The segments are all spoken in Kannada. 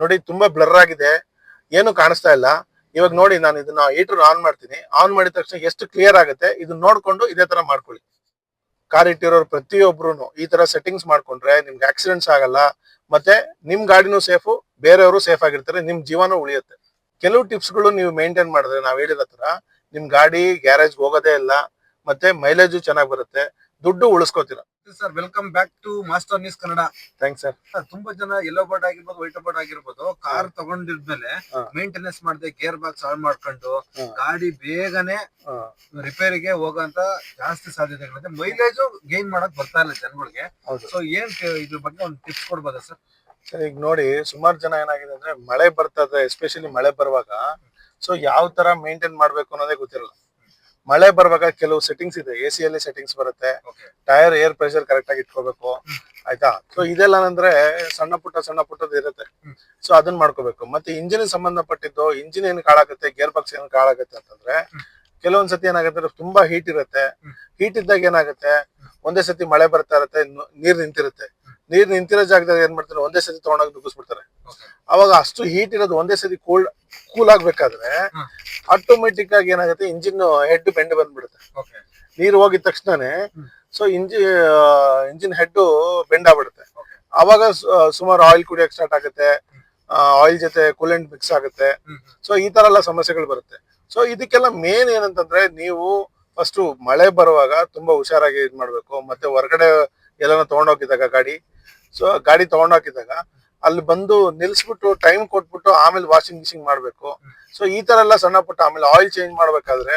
ನೋಡಿ, ತುಂಬಾ ಬ್ಲರ್ ಆಗಿದೆ. ಏನು ಕಾಣಿಸ್ತಾ ಇಲ್ಲ. ಇವಾಗ ನೋಡಿ, ನಾನು ಇದನ್ನ ಹೀಟರ್ ಆನ್ ಮಾಡ್ತೀನಿ. ಆನ್ ಮಾಡಿದ ತಕ್ಷಣ ಎಷ್ಟು ಕ್ಲಿಯರ್ ಆಗುತ್ತೆ, ಇದನ್ನ ನೋಡ್ಕೊಂಡು ಇದೇ ತರ ಮಾಡ್ಕೊಳ್ಳಿ. ಕಾರ್ ಇಟ್ಟಿರೋರು ಪ್ರತಿಯೊಬ್ರು ಈ ತರ ಸೆಟ್ಟಿಂಗ್ಸ್ ಮಾಡ್ಕೊಂಡ್ರೆ ನಿಮ್ಗೆ ಆಕ್ಸಿಡೆಂಟ್ಸ್ ಆಗಲ್ಲ. ಮತ್ತೆ ನಿಮ್ ಗಾಡಿನೂ ಸೇಫು ಬೇರೆಯವರು ಸೇಫ್ ಆಗಿರ್ತಾರೆ, ನಿಮ್ ಜೀವನ ಉಳಿಯುತ್ತೆ. ಕೆಲವು ಟಿಪ್ಸ್ಗಳು ನೀವು ಮೇಂಟೈನ್ ಮಾಡಿದ್ರೆ, ನಾವು ಹೇಳಿದ ತರ ನಿಮ್ ಗಾಡಿ ಗ್ಯಾರೇಜ್ ಹೋಗೋದೇ ಇಲ್ಲ, ಮತ್ತೆ ಮೈಲೇಜು ಚೆನ್ನಾಗಿ ಬರುತ್ತೆ, ದುಡ್ಡು ಉಳಿಸ್ಕೋತೀರಾ. Sir welcome back to master news Kannada thanks sir sir, ತುಂಬಾ ಜನ ಎಲ್ಲೋ ಬೋರ್ಡ್ ಆಗಿರ್ಬೋದು ವೈಟ್ ಬೋರ್ಡ್ ಆಗಿರ್ಬೋದು ಕಾರ್ ತಗೊಂಡಿದ್ಮೇಲೆ. ಮೇಂಟೆನೆನ್ಸ್ ಮಾಡದೆ ಗೇರ್ ಬಾಕ್ಸ್ ಆನ್ ಮಾಡ್ಕೊಂಡು ಗಾಡಿ ಬೇಗನೆ ರಿಪೇರಿಗೆ ಹೋಗಂತ ಜಾಸ್ತಿ ಸಾಧ್ಯತೆಗಳಿದೆ ಮೈಲೇಜ್ ಗೇನ್ ಮಾಡಕ್ ಬರ್ತಾ ಇಲ್ಲ ಜನಗಳಿಗೆ. ಸೊ ಏನ್ ಇದ್ರ ಬಗ್ಗೆ ಒಂದು ಟಿಪ್ಸ್ ಕೊಡ್ಬೋದಾ ಸರ್? ಸರ್ ಈಗ ನೋಡಿ ಸುಮಾರು ಜನ ಏನಾಗಿದೆ ಅಂದ್ರೆ ಮಳೆ ಬರ್ತದೆ ಎಸ್ಪೆಷಲಿ ಮಳೆ ಬರುವಾಗ. ಸೊ ಯಾವ ತರ ಮೇಂಟೈನ್ ಮಾಡ್ಬೇಕು ಅನ್ನೋದೇ ಗೊತ್ತಿರಲ್ಲ. ಮಳೆ ಬರುವಾಗ ಕೆಲವು ಸೆಟ್ಟಿಂಗ್ಸ್ ಇದೆ ಎ ಸಿ ಅಲ್ಲಿ ಸೆಟ್ಟಿಂಗ್ಸ್ ಬರುತ್ತೆ. ಟೈರ್ ಏರ್ ಪ್ರೆಷರ್ ಕರೆಕ್ಟ್ ಆಗಿ ಇಟ್ಕೋಬೇಕು. ಆಯ್ತಾ? ಸೊ ಇದೆಲ್ಲ ಅಂದ್ರೆ ಸಣ್ಣ ಪುಟ್ಟ ಸಣ್ಣ ಪುಟ್ಟದ್ದು ಇರುತ್ತೆ. ಸೊ ಅದನ್ನ ಮಾಡ್ಕೋಬೇಕು. ಮತ್ತೆ ಇಂಜಿನ್ ಸಂಬಂಧಪಟ್ಟಿದ್ದು ಇಂಜಿನ್ ಏನ್ ಕಾಳಾಗುತ್ತೆ ಗೇರ್ ಬಾಕ್ಸ್ ಏನ್ ಕಾಳಾಗುತ್ತೆ ಅಂತಂದ್ರೆ ಕೆಲವೊಂದ್ ಸತಿ ಏನಾಗುತ್ತೆ ಅಂದ್ರೆ ತುಂಬಾ ಹೀಟ್ ಇರುತ್ತೆ. ಹೀಟ್ ಇದ್ದಾಗ ಏನಾಗುತ್ತೆ? ಒಂದೇ ಸತಿ ಮಳೆ ಬರ್ತಾ ಇರುತ್ತೆ ನೀರ್ ನಿಂತಿರುತ್ತೆ. ನೀರ್ ನಿಂತಿರೋ ಜಾಗದಾಗ ಏನ್ ಮಾಡ್ತಾರೆ ಒಂದೇ ಸತಿ ತಗೊಂಡೋಗಿ ನುಗ್ಗಿಸ್ಬಿಡ್ತಾರೆ. ಓಕೆ ಅವಾಗ ಅಷ್ಟು ಹೀಟ್ ಇರೋದು ಒಂದೇ ಸತಿ ಕೂಲ್ ಕೂಲ್ ಆಗ್ಬೇಕಾದ್ರೆ. ಆಟೋಮೆಟಿಕ್ ಆಗಿ ಏನಾಗುತ್ತೆ ಇಂಜಿನ್ ಹೆಡ್ ಬೆಂಡ್ ಬಂದ್ಬಿಡುತ್ತೆ. ನೀರು ಹೋಗಿದ ತಕ್ಷಣನೇ. ಸೊ ಇಂಜಿ ಇಂಜಿನ್ ಹೆಡ್ ಬೆಂಡ್ ಆಗ್ಬಿಡುತ್ತೆ. ಅವಾಗ ಸುಮಾರು ಆಯಿಲ್ ಕುಡಿಯಕ್ ಸ್ಟಾರ್ಟ್ ಆಗುತ್ತೆ. ಆಯಿಲ್ ಜೊತೆ ಕೂಲೆಂಟ್ ಮಿಕ್ಸ್ ಆಗುತ್ತೆ. ಸೊ ಈ ತರ ಎಲ್ಲ ಸಮಸ್ಯೆಗಳು ಬರುತ್ತೆ. ಸೊ ಇದಕ್ಕೆಲ್ಲ ಮೇನ್ ಏನಂತಂದ್ರೆ ನೀವು ಫಸ್ಟ್ ಮಳೆ ಬರುವಾಗ ತುಂಬಾ ಹುಷಾರಾಗಿ ಇದ್ ಮಾಡ್ಬೇಕು ಮತ್ತೆ ಹೊರಗಡೆ ಎಲ್ಲಾನ ತಗೊಂಡೋಗಿದ್ದಾಗ ಗಾಡಿ. ಸೊ ಗಾಡಿ ತಗೊಂಡೋಗಿದ್ದಾಗ ಅಲ್ಲಿ ಬಂದು ನಿಲ್ಸ್ಬಿಟ್ಟು ಟೈಮ್ ಕೊಟ್ಬಿಟ್ಟು ಆಮೇಲೆ ವಾಷಿಂಗ್ ಮಿಷಿಂಗ್ ಮಾಡ್ಬೇಕು. ಸೊ ಈ ತರ ಎಲ್ಲ ಸಣ್ಣ ಪುಟ್ಟ ಆಮೇಲೆ ಆಯಿಲ್ ಚೇಂಜ್ ಮಾಡ್ಬೇಕಾದ್ರೆ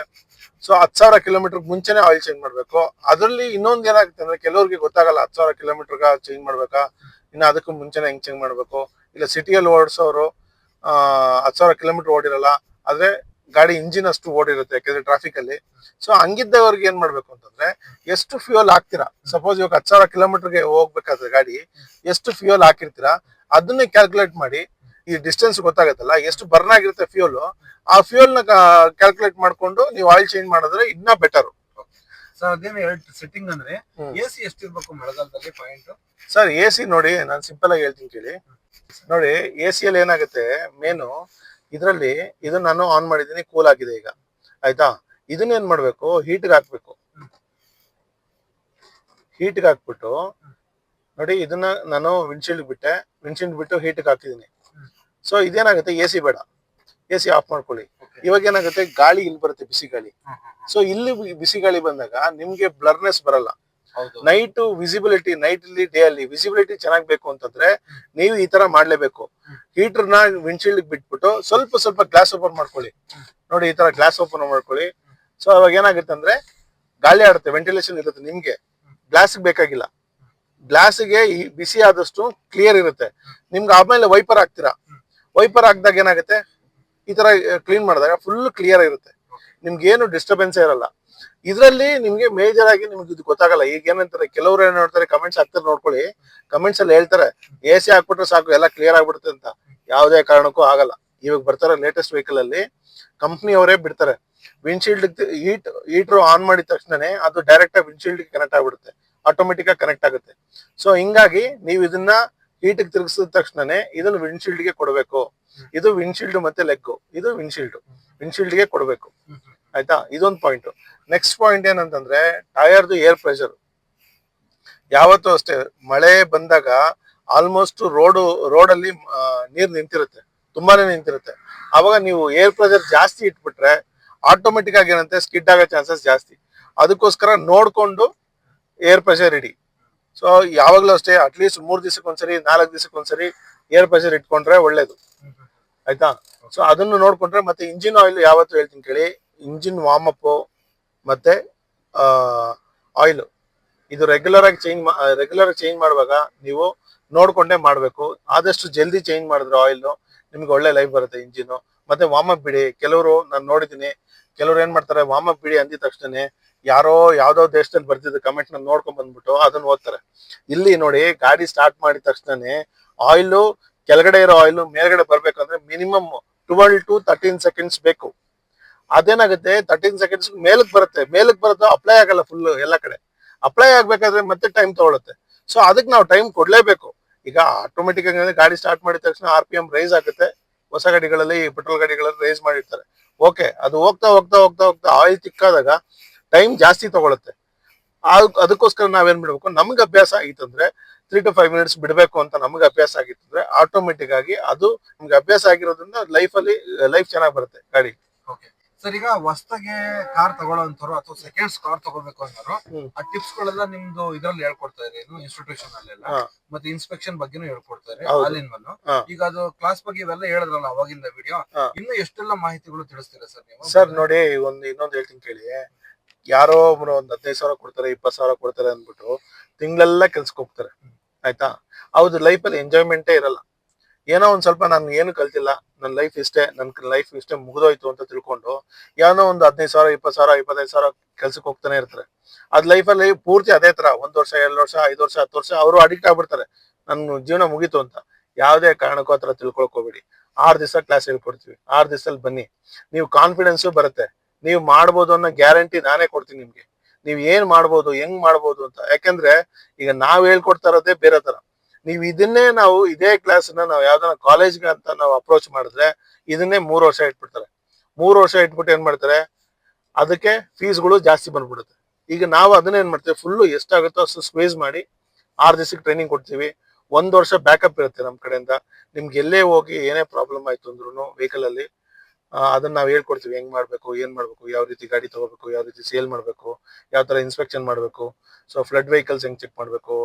ಸೊ ಹತ್ತು ಸಾವಿರ ಕಿಲೋಮೀಟರ್ ಮುಂಚೆನೆ ಆಯಿಲ್ ಚೇಂಜ್ ಮಾಡ್ಬೇಕು. ಅದರಲ್ಲಿ ಇನ್ನೊಂದು ಏನಾಗುತ್ತೆ ಅಂದ್ರೆ ಕೆಲವ್ರಿಗೆ ಗೊತ್ತಾಗಲ್ಲ ಹತ್ತು ಸಾವಿರ ಕಿಲೋಮೀಟರ್ ಚೇಂಜ್ ಮಾಡ್ಬೇಕಾ? ಇನ್ನು ಅದಕ್ಕೂ ಮುಂಚೆನೆ ಹೆಂಗ್ ಚೇಂಜ್ ಮಾಡ್ಬೇಕು? ಇಲ್ಲ ಸಿಟಿಯಲ್ಲಿ ಓಡಿಸೋರು ಹತ್ತು ಸಾವಿರ ಕಿಲೋಮೀಟರ್ ಓಡಿರಲ್ಲ, ಆದ್ರೆ ಗಾಡಿ ಇಂಜಿನ್ ಅಷ್ಟು ಓಡಿರುತ್ತೆ ಯಾಕಂದ್ರೆ ಟ್ರಾಫಿಕ್ ಅಲ್ಲಿ. ಸೊ ಹಂಗಿದ್ದವ್ರಿಗೆ ಏನ್ ಮಾಡ್ಬೇಕು ಅಂತಂದ್ರೆ ಎಷ್ಟು ಫ್ಯೂಯಲ್ ಹಾಕ್ತೀರಾ? ಸಪೋಸ್ ಇವಾಗ ಹತ್ತು ಸಾವಿರ ಕಿಲೋಮೀಟರ್ಗೆ ಹೋಗ್ಬೇಕಾದ್ರೆ ಗಾಡಿ ಎಷ್ಟು ಫ್ಯೂಯಲ್ ಹಾಕಿರ್ತೀರಾ? ಅದನ್ನೇ ಕ್ಯಾಲ್ಕುಲೇಟ್ ಮಾಡಿ ಈ ಡಿಸ್ಟೆನ್ಸ್ ಗೊತ್ತಾಗತ್ತಲ್ಲ ಎಷ್ಟು ಬರ್ನ್ ಆಗಿರುತ್ತೆ ಫ್ಯೂಲ್ ಆ ಫ್ಯೂಯಲ್ನ ಕ್ಯಾಲ್ಕುಲೇಟ್ ಮಾಡ್ಕೊಂಡು ನೀವು ಆಯಿಲ್ ಚೇಂಜ್ ಮಾಡಿದ್ರೆ ಇನ್ನ ಬೆಟರ್ ಸೆಟ್ಟಿಂಗ್ ಅಂದ್ರೆ ಹ್ಮ್. ಎ ಸಿ ಎಷ್ಟಿರ್ಬೇಕು ಮಳೆಗಾಲದಲ್ಲಿ ಪಾಯಿಂಟ್ ಸರ್ ಎ ಸಿ ನೋಡಿ ನಾನು ಸಿಂಪಲ್ ಆಗಿ ಹೇಳ್ತೀನಿ ಕೇಳಿ. ನೋಡಿ ಎ ಸಿ ಅಲ್ಲಿ ಏನಾಗುತ್ತೆ ಮೇನು ಇದರಲ್ಲಿ ಇದು ನಾನು ಆನ್ ಮಾಡಿದ್ದೀನಿ ಕೂಲ್ ಆಗಿದೆ ಈಗ. ಆಯ್ತಾ? ಇದನ್ನ ಏನ್ ಮಾಡ್ಬೇಕು? ಹೀಟ್ಗೆ ಹಾಕ್ಬೇಕು. ಹೀಟ್ಗೆ ಹಾಕ್ಬಿಟ್ಟು ನೋಡಿ ಇದನ್ನ ನಾನು ವಿಂಡ್ಶೀಲ್ಡ್ ಬಿಟ್ಟೆ. ವಿಂಡ್ಶೀಲ್ಡ್ ಬಿಟ್ಟು ಹೀಟ್ಗೆ ಹಾಕಿದೀನಿ ಸೊ ಇದೇನಾಗುತ್ತೆ? ಎ ಸಿ ಬೇಡ. ಎ ಸಿ ಆಫ್ ಮಾಡ್ಕೊಳ್ಳಿ. ಇವಾಗ ಏನಾಗುತ್ತೆ? ಗಾಳಿ ಇಲ್ಲಿ ಬರುತ್ತೆ ಬಿಸಿ ಗಾಳಿ ಸೊ ಇಲ್ಲಿ ಬಿಸಿ ಗಾಳಿ ಬಂದಾಗ ನಿಮ್ಗೆ ಬ್ಲರ್ನೆಸ್ ಬರಲ್ಲ. ನೈಟ್ ವಿಸಿಬಿಲಿಟಿ ನೈಟ್ ಅಲ್ಲಿ ಡೇ ಅಲ್ಲಿ ವಿಸಿಬಿಲಿಟಿ ಚೆನ್ನಾಗ್ ಬೇಕು ಅಂತಂದ್ರೆ ನೀವು ಈ ತರ ಮಾಡ್ಲೇಬೇಕು. ಹೀಟರ್ನ ವಿಂಡ್ಶೀಲ್ಡ್ ಬಿಟ್ಬಿಟ್ಟು ಸ್ವಲ್ಪ ಸ್ವಲ್ಪ ಗ್ಲಾಸ್ ಓಪನ್ ಮಾಡ್ಕೊಳ್ಳಿ. ನೋಡಿ ಈ ತರ ಗ್ಲಾಸ್ ಓಪನ್ ಮಾಡ್ಕೊಳ್ಳಿ. ಸೊ ಅವಾಗ ಏನಾಗುತ್ತೆ ಅಂದ್ರೆ ಗಾಳಿ ಆಡುತ್ತೆ ವೆಂಟಿಲೇಷನ್ ಇರುತ್ತೆ ನಿಮ್ಗೆ. ಗ್ಲಾಸ್ ಬೇಕಾಗಿಲ್ಲ. ಗ್ಲಾಸ್ಗೆ ಬಿಸಿ ಆದಷ್ಟು ಕ್ಲಿಯರ್ ಇರುತ್ತೆ. ನಿಮ್ಗೆ ಆಮೇಲೆ ವೈಪರ್ ಹಾಕ್ತೀರಾ? ವೈಪರ್ ಹಾಕ್ದಾಗ ಏನಾಗುತ್ತೆ? ಈ ತರ ಕ್ಲೀನ್ ಮಾಡಿದಾಗ ಫುಲ್ ಕ್ಲಿಯರ್ ಇರುತ್ತೆ. ನಿಮ್ಗೆ ಏನು ಡಿಸ್ಟರ್ಬೆನ್ಸ್ ಇರಲ್ಲ. ಇದರಲ್ಲಿ ನಿಮ್ಗೆ ಮೇಜರ್ ಆಗಿ ನಿಮ್ಗೆ ಇದು ಗೊತ್ತಾಗಲ್ಲ. ಈಗ ಏನಂತಾರೆ, ಕೆಲವರು ಏನ್ ನೋಡ್ತಾರೆ ಕಮೆಂಟ್ಸ್ ಹಾಕ್ತಾರೆ ನೋಡ್ಕೊಳ್ಳಿ. ಕಮೆಂಟ್ಸ್ ಅಲ್ಲಿ ಹೇಳ್ತಾರೆ ಎ ಸಿ ಹಾಕ್ಬಿಟ್ರೆ ಸಾಕು, ಎಲ್ಲ ಕ್ಲಿಯರ್ ಆಗ್ಬಿಡುತ್ತೆ ಅಂತ. ಯಾವುದೇ ಕಾರಣಕ್ಕೂ ಆಗಲ್ಲ. ಇವಾಗ ಬರ್ತಾರೆ ಲೇಟೆಸ್ಟ್ ವೆಹಿಕಲ್ ಅಲ್ಲಿ ಕಂಪ್ನಿ ಅವರೇ ಬಿಡ್ತಾರೆ. ವಿಂಡ್ಶೀಲ್ಡ್ ಹೀಟ್ ಹೀಟರ್ ಆನ್ ಮಾಡಿದ ತಕ್ಷಣನೇ ಅದು ಡೈರೆಕ್ಟ್ ಆಗಿ ವಿಂಡ್ಶೀಲ್ಡ್ ಕನೆಕ್ಟ್ ಆಗ್ಬಿಡುತ್ತೆ. ಆಟೋಮೆಟಿಕ್ ಆಗಿ ಕನೆಕ್ಟ್ ಆಗುತ್ತೆ. ಸೊ ಹಿಂಗಾಗಿ ನೀವು ಇದನ್ನ ಹೀಟ್ ತಿರುಗಿಸಿದ ತಕ್ಷಣನೇ ಇದನ್ನ ವಿಂಡ್ಶೀಲ್ಡ್ಗೆ ಕೊಡಬೇಕು. ಇದು ವಿಂಡ್ಶೀಲ್ಡ್ ಮತ್ತೆ ಲೆಗ್ ಇದು ವಿಂಡ್ಶೀಲ್ಡ್ ವಿಂಡ್ಶೀಲ್ಡ್ಗೆ ಕೊಡಬೇಕು. ಆಯ್ತಾ? ಇದೊಂದು ಪಾಯಿಂಟ್ ನೆಕ್ಸ್ಟ್ ಪಾಯಿಂಟ್ ಏನಂತಂದ್ರೆ ಟೈರ್ದು ಏರ್ ಪ್ರೆಷರ್ ಯಾವತ್ತೂ ಅಷ್ಟೇ ಮಳೆ ಬಂದಾಗ ಆಲ್ಮೋಸ್ಟ್ ರೋಡ್ ರೋಡ್ ಅಲ್ಲಿ ಆ, ನೀರ್ ನಿಂತಿರುತ್ತೆ. ತುಂಬಾನೇ ನಿಂತಿರುತ್ತೆ. ಅವಾಗ ನೀವು ಏರ್ ಪ್ರೆಷರ್ ಜಾಸ್ತಿ ಇಟ್ಬಿಟ್ರೆ ಆಟೋಮೆಟಿಕ್ ಆಗಿ ಏನಂತೆ ಸ್ಕಿಡ್ ಆಗೋ ಚಾನ್ಸಸ್ ಜಾಸ್ತಿ. ಅದಕ್ಕೋಸ್ಕರ ನೋಡ್ಕೊಂಡು ಏರ್ ಪ್ರೆಷರ್ ಇಡಿ. ಸೊ ಯಾವಾಗ್ಲೂ ಅಷ್ಟೇ ಅಟ್ಲೀಸ್ಟ್ ಮೂರು ದಿವ್ಸಕ್ಕೊಂದ್ಸರಿ ನಾಲ್ಕು ದಿವಸಕ್ಕೆ ಒಂದ್ಸರಿ ಏರ್ ಪ್ರೆಷರ್ ಇಟ್ಕೊಂಡ್ರೆ ಒಳ್ಳೇದು. ಆಯ್ತಾ? ಸೊ ಅದನ್ನು ನೋಡ್ಕೊಂಡ್ರೆ ಮತ್ತೆ ಇಂಜಿನ್ ಆಯಿಲ್ ಯಾವತ್ತು ಹೇಳ್ತೀನಿ ಕೇಳಿ? ಇಂಜಿನ್ ವಾರ್ಮ್ ಅಪ್ ಮತ್ತೆ ಆಯಿಲ್ ಇದು ರೆಗ್ಯುಲರ್ ಆಗಿ ಚೇಂಜ್ ರೆಗ್ಯುಲರ್ ಆಗಿ ಚೇಂಜ್ ಮಾಡುವಾಗ ನೀವು ನೋಡ್ಕೊಂಡೇ ಮಾಡಬೇಕು. ಆದಷ್ಟು ಜಲ್ದಿ ಚೇಂಜ್ ಮಾಡಿದ್ರೆ ಆಯಿಲ್ ನಿಮ್ಗೆ ಒಳ್ಳೆ ಲೈಫ್ ಬರುತ್ತೆ ಇಂಜಿನ್. ಮತ್ತೆ ವಾರ್ಮ್ ಅಪ್ ಬಿಡಿ. ಕೆಲವರು ನಾನು ನೋಡಿದ್ದೀನಿ, ಕೆಲವ್ರು ಏನ್ ಮಾಡ್ತಾರೆ ವಾರ್ಮ್ ಅಪ್ ಬಿಡಿ ಅಂದಿದ ತಕ್ಷಣನೇ ಯಾರೋ ಯಾವ್ದೋ ದೇಶದಲ್ಲಿ ಬರ್ತಿದ್ದ ಕಮೆಂಟ್ನ ನೋಡ್ಕೊಂಡ್ ಬಂದ್ಬಿಟ್ಟು ಅದನ್ನ ಓದ್ತಾರೆ. ಇಲ್ಲಿ ನೋಡಿ ಗಾಡಿ ಸ್ಟಾರ್ಟ್ ಮಾಡಿದ ತಕ್ಷಣನೇ ಆಯಿಲ್ ಕೆಳಗಡೆ ಇರೋ ಆಯಿಲ್ ಮೇಲ್ಗಡೆ ಬರ್ಬೇಕಂದ್ರೆ minimum twelve to thirteen seconds ಬೇಕು. ಅದೇನಾಗುತ್ತೆ? ತರ್ಟೀನ್ ಸೆಕೆಂಡ್ಸ್ ಮೇಲಕ್ ಬರುತ್ತೆ. ಮೇಲಕ್ ಬರುತ್ತೆ ಅಪ್ಲೈ ಆಗಲ್ಲ ಫುಲ್ ಎಲ್ಲ ಕಡೆ. ಅಪ್ಲೈ ಆಗ್ಬೇಕಾದ್ರೆ ಮತ್ತೆ ಟೈಮ್ ತಗೊಳುತ್ತೆ. ಸೊ ಅದಕ್ಕೆ ನಾವು ಟೈಮ್ ಕೊಡ್ಲೇಬೇಕು. ಈಗ ಆಟೋಮೆಟಿಕ್ ಆಗಿ ಗಾಡಿ ಸ್ಟಾರ್ಟ್ ಮಾಡಿದ ತಕ್ಷಣ ಆರ್ ಪಿ ಎಂ ರೈಸ್ ಆಗುತ್ತೆ. ಹೊಸ ಗಾಡಿಗಳಲ್ಲಿ ಪೆಟ್ರೋಲ್ ಗಾಡಿಗಳಲ್ಲಿ ರೈಸ್ ಮಾಡಿರ್ತಾರೆ. ಓಕೆ ಅದು ಹೋಗ್ತಾ ಹೋಗ್ತಾ ಹೋಗ್ತಾ ಹೋಗ್ತಾ ಆಯಿಲ್ ತಿಕ್ಕಾದಾಗ ಟೈಮ್ ಜಾಸ್ತಿ ತಗೊಳುತ್ತೆ. ಅದಕ್ಕೋಸ್ಕರ ನಾವೇನ್ ಮಾಡ್ಬೇಕು? ನಮ್ಗೆ ಅಭ್ಯಾಸ ಆಗಿತ್ತಂದ್ರೆ ತ್ರೀ ಟು ಫೈವ್ ಮಿನಿಟ್ಸ್ ಬಿಡಬೇಕು ಅಂತ ನಮ್ಗೆ ಅಭ್ಯಾಸ ಆಗಿತ್ತಂದ್ರೆ ಆಟೋಮೆಟಿಕ್ ಆಗಿ ಅದು ನಮ್ಗೆ ಅಭ್ಯಾಸ ಆಗಿರೋದ್ರಿಂದ ಲೈಫ್ ಅಲ್ಲಿ ಲೈಫ್ ಚೆನ್ನಾಗಿ ಬರುತ್ತೆ ಗಾಡಿ. ಓಕೆ ಸರ್ ಈಗ ಹೊಸ್ದಾಗೆ ಕಾರ್ ತಗೊಳ್ಳೋಂಥವ್ರು ಅಥವಾ ಸೆಕೆಂಡ್ಸ್ ಕಾರ್ ತಗೋಬೇಕು ಅಂತಾರೋ ಆ ಟಿಪ್ಸ್ ಗಳೆಲ್ಲ ನಿಮ್ದು ಇದ್ರಲ್ಲಿ ಹೇಳ್ಕೊಡ್ತಾ ಇರಿ ಇನ್ಸ್ಟಿಟ್ಯೂಷನ್ ಅಲ್ಲೆಲ್ಲ. ಮತ್ತೆ ಇನ್ಸ್ಪೆಕ್ಷನ್ ಬಗ್ಗೆನೂ ಹೇಳ್ಕೊಡ್ತಾ ಇರಿ ಹೌದು. ಆಲ್ ಇನ್ ಒನ್ ಈಗ ಅದು ಕ್ಲಾಸ್ ಬಗ್ಗೆ ಇವೆಲ್ಲ ಹೇಳಿದ್ರಲ್ಲ ಅವಾಗಿಂದ ವಿಡಿಯೋ. ಇನ್ನು ಎಷ್ಟೆಲ್ಲ ಮಾಹಿತಿಗಳು ತಿಳಿಸ್ತೀರಾ ಸರ್ ನೀವು? ಸರ್ ನೋಡಿ ಒಂದು ಇನ್ನೊಂದು ಹೇಳ್ತೀನಿ ಕೇಳಿ. ಯಾರೋ ಒಬ್ರು ಒಂದ್ ಹದಿನೈದು ಸಾವಿರ ಕೊಡ್ತಾರೆ ಇಪ್ಪತ್ತು ಸಾವಿರ ಕೊಡ್ತಾರೆ ಅಂದ್ಬಿಟ್ಟು ತಿಂಗಳೆಲ್ಲ ಕೆಲ್ಸಕ್ಕೆ ಹೋಗ್ತಾರೆ. ಆಯ್ತಾ? ಅವ್ರ ಲೈಫಲ್ಲಿ ಎಂಜಾಯ್ಮೆಂಟೇ ಇರಲ್ಲ. ಏನೋ ಒಂದ್ ಸ್ವಲ್ಪ ನಾನು ಏನು ಕಲ್ತಿಲ್ಲ ನನ್ನ ಲೈಫ್ ಇಷ್ಟೇ ನನ್ನ ಲೈಫ್ ಇಷ್ಟೇ ಮುಗಿದೋಯ್ತು ಅಂತ ತಿಳ್ಕೊಂಡು ಏನೋ ಒಂದು ಹದಿನೈದು ಸಾವಿರ ಇಪ್ಪತ್ತು ಸಾವಿರ, ಇಪ್ಪತ್ತೈದು ಸಾವಿರ ಕೆಲ್ಸಕ್ಕೆ ಹೋಗ್ತಾನೆ ಇರ್ತಾರೆ. ಅದ್ ಲೈಫಲ್ಲಿ ಪೂರ್ತಿ ಅದೇ ತರ, ಒಂದ್ ವರ್ಷ, ಎರಡು ವರ್ಷ, ಐದು ವರ್ಷ, ಹತ್ತು ವರ್ಷ ಅವರು ಅಡಿಕ್ಟ್ ಆಗ್ಬಿಡ್ತಾರೆ. ನನ್ನ ಜೀವನ ಮುಗೀತು ಅಂತ. ಯಾವುದೇ ಕಾರಣಕ್ಕೂ ಆತರ ತಿಳ್ಕೊಳ್ಕೋಬೇಡಿ ಆರ್ ದಿವಸ ಕ್ಲಾಸ್ ಹೇಳ್ಕೊಡ್ತೀವಿ. ಆರ್ ದಿವಸದಲ್ಲಿ ಬನ್ನಿ. ನೀವು ಕಾನ್ಫಿಡೆನ್ಸು ಬರುತ್ತೆ. ನೀವು ಮಾಡ್ಬೋದು ಅನ್ನೋ ಗ್ಯಾರಂಟಿ ನಾನೇ ಕೊಡ್ತೀನಿ ನಿಮ್ಗೆ. ನೀವು ಏನ್ ಮಾಡ್ಬೋದು, ಹೆಂಗ್ ಮಾಡ್ಬೋದು ಅಂತ. ಯಾಕಂದ್ರೆ ಈಗ ನಾವ್ ಹೇಳ್ಕೊಡ್ತಾ ಇರೋದೇ ಬೇರೆ ತರ. ನೀವು ಇದನ್ನೇ ನಾವು ಇದೇ ಕ್ಲಾಸ್ ನಾವು ಯಾವ್ದಾನ ಕಾಲೇಜ್ಗೆ ಅಂತ ನಾವು ಅಪ್ರೋಚ್ ಮಾಡಿದ್ರೆ ಇದನ್ನೇ ಮೂರು ವರ್ಷ ಇಟ್ಬಿಡ್ತಾರೆ. ಮೂರು ವರ್ಷ ಇಟ್ಬಿಟ್ಟು ಏನ್ ಮಾಡ್ತಾರೆ, ಅದಕ್ಕೆ ಫೀಸ್ಗಳು ಜಾಸ್ತಿ ಬಂದ್ಬಿಡುತ್ತೆ. ಈಗ ನಾವು ಅದನ್ನ ಏನ್ ಮಾಡ್ತೀವಿ ಫುಲ್ಲು ಎಷ್ಟಾಗುತ್ತೋ ಅಷ್ಟು ಸ್ಕ್ವೇಸ್ ಮಾಡಿ ಆರು ದಿವಸಕ್ಕೆ ಟ್ರೈನಿಂಗ್ ಕೊಡ್ತೀವಿ. ಒಂದ್ ವರ್ಷ ಬ್ಯಾಕಪ್ ಇರುತ್ತೆ ನಮ್ ಕಡೆಯಿಂದ. ನಿಮ್ಗೆ ಎಲ್ಲೇ ಹೋಗಿ ಏನೇ ಪ್ರಾಬ್ಲಮ್ ಆಯ್ತು ಅಂದ್ರು ವೆಹಿಕಲ್ ಅಲ್ಲಿ ಅದನ್ನ ನಾವು ಹೇಳ್ಕೊಡ್ತೀವಿ. ಹೆಂಗ್ ಮಾಡ್ಬೇಕು, ಏನ್ ಮಾಡ್ಬೇಕು, ಯಾವ ರೀತಿ ಗಾಡಿ ತಗೋಬೇಕು, ಯಾವ ರೀತಿ ಸೇಲ್ ಮಾಡ್ಬೇಕು, ಯಾವ ತರ ಇನ್ಸ್ಪೆಕ್ಷನ್ ಮಾಡ್ಬೇಕು. ಸೊ ಫ್ಲಡ್ ವೆಹಿಕಲ್ಸ್ ಹೆಂಗ್ ಚೆಕ್ ಮಾಡ್ಬೇಕು,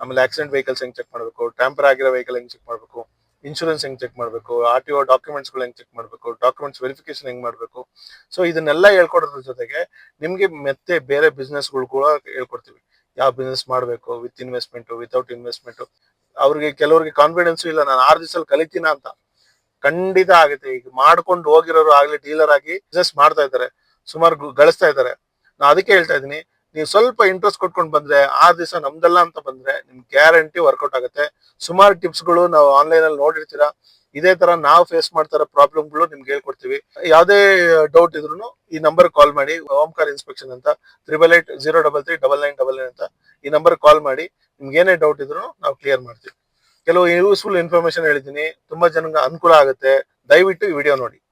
ಆಮೇಲೆ ಆಕ್ಸಿಡೆಂಟ್ ವೆಹಿಕಲ್ಸ್ ಹೆಂಗ್ ಚೆಕ್ ಮಾಡ್ಬೇಕು ಟ್ಯಾಂಪರ್ ಆಗಿರೋ ವೆಹಿಕಲ್ ಹೆಂಗ್ ಚೆಕ್ ಮಾಡ್ಬೇಕು ಇನ್ಶೂರೆನ್ಸ್ ಹೆಂಗ್ ಚೆಕ್ ಮಾಡ್ಬೇಕು ಆರ್ ಟಿ ಒ ಡಾಕ್ಯುಮೆಂಟ್ಸ್ ಹೆಂಗ್ ಚೆಕ್ ಮಾಡ್ಬೇಕು ಡಾಕ್ಯುಮೆಂಟ್ಸ್ ವೆರಿಫಿಕೇಶನ್ ಹೆಂಗ್ ಮಾಡ್ಬೇಕು. ಸೊ ಇದನ್ನೆಲ್ಲ ಹೇಳ್ಕೊಡೋದ್ರ ಜೊತೆಗೆ ನಿಮ್ಗೆ ಮತ್ತೆ ಬೇರೆ ಬಿಸ್ನೆಸ್ಗಳು ಕೂಡ ಹೇಳ್ಕೊಡ್ತೀವಿ. ಯಾವ ಬಿಸ್ನೆಸ್ ಮಾಡ್ಬೇಕು ವಿತ್ ಇನ್ವೆಸ್ಟ್ಮೆಂಟ್ ವಿತೌಟ್ ಇನ್ವೆಸ್ಟ್ಮೆಂಟ್ ಅವ್ರಿಗೆ ಕೆಲವರಿಗೆ ಕಾನ್ಫಿಡೆನ್ಸ್ ಇಲ್ಲ, ನಾನು ಆರು ದಿವಸ ಕಲಿತೀನ ಅಂತ ಖಂಡಿತ ಆಗುತ್ತೆ. ಈಗ ಮಾಡ್ಕೊಂಡು ಹೋಗಿರೋರು ಆಗ್ಲಿ ಡೀಲರ್ ಆಗಿ ಬಿಸ್ನೆಸ್ ಮಾಡ್ತಾ ಇದ್ದಾರೆ. ಸುಮಾರು ಗಳಿಸ್ತಾ ಇದ್ದಾರೆ. ನಾ ಅದಕ್ಕೆ ಹೇಳ್ತಾ ಇದೀನಿ ನೀವು ಸ್ವಲ್ಪ ಇಂಟ್ರೆಸ್ಟ್ ಕೊಟ್ಕೊಂಡು ಬಂದ್ರೆ ಆ ದಿವಸ ನಮ್ದಲ್ಲ ಅಂತ ಬಂದ್ರೆ ನಿಮ್ ಗ್ಯಾರಂಟಿ ವರ್ಕೌಟ್ ಆಗುತ್ತೆ. ಸುಮಾರು ಟಿಪ್ಸ್ಗಳು ನಾವು ಆನ್ಲೈನ್ ಅಲ್ಲಿ ನೋಡಿರ್ತೀರಾ. ಇದೇ ತರ ನಾವು ಫೇಸ್ ಮಾಡ್ತಾರ ಪ್ರಾಬ್ಲಮ್ಗಳು ನಿಮ್ಗೆ ಹೇಳ್ಕೊಡ್ತೀವಿ. ಯಾವುದೇ ಡೌಟ್ ಇದ್ರು ಈ ನಂಬರ್ ಕಾಲ್ ಮಾಡಿ ಓಂಕಾರ್ ಇನ್ಸ್ಪೆಕ್ಷನ್ ಅಂತ triple eight zero double three double nine double nine ಅಂತ ಈ ನಂಬರ್ ಕಾಲ್ ಮಾಡಿ ನಿಮ್ಗೆ ಏನೇ ಡೌಟ್ ಇದ್ರು ನಾವು ಕ್ಲಿಯರ್ ಮಾಡ್ತೀವಿ. ಕೆಲವು ಯೂಸ್ಫುಲ್ ಇನ್ಫಾರ್ಮೇಶನ್ ಹೇಳಿದ್ದೀನಿ. ತುಂಬಾ ಜನಕ್ಕೆ ಅನುಕೂಲ ಆಗುತ್ತೆ. ದಯವಿಟ್ಟು ಈ ವಿಡಿಯೋ ನೋಡಿ.